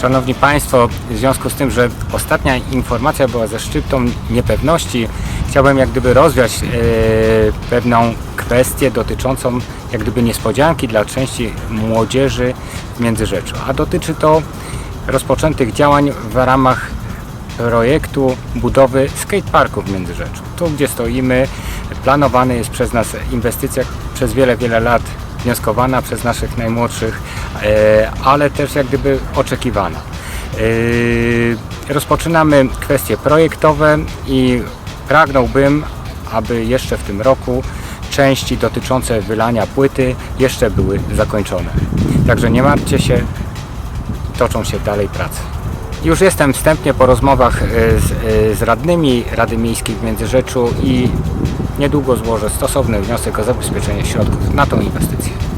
Szanowni Państwo, w związku z tym, że ostatnia informacja była ze szczyptą niepewności, chciałbym jak gdyby rozwiać e, pewną kwestię dotyczącą jak gdyby niespodzianki dla części młodzieży w Międzyrzeczu. A dotyczy to rozpoczętych działań w ramach projektu budowy skateparku w Międzyrzeczu. Tu, gdzie stoimy, planowana jest przez nas inwestycja przez wiele, wiele lat wnioskowana przez naszych najmłodszych, e, ale też jak gdyby oczekiwana. E, Rozpoczynamy kwestie projektowe i pragnąłbym, aby jeszcze w tym roku części dotyczące wylania płyty jeszcze były zakończone. Także nie martwcie się, toczą się dalej prace. Już jestem wstępnie po rozmowach e, z, z radnymi Rady Miejskiej w Międzyrzeczu i niedługo złożę stosowny wniosek o zabezpieczenie środków na tą inwestycję.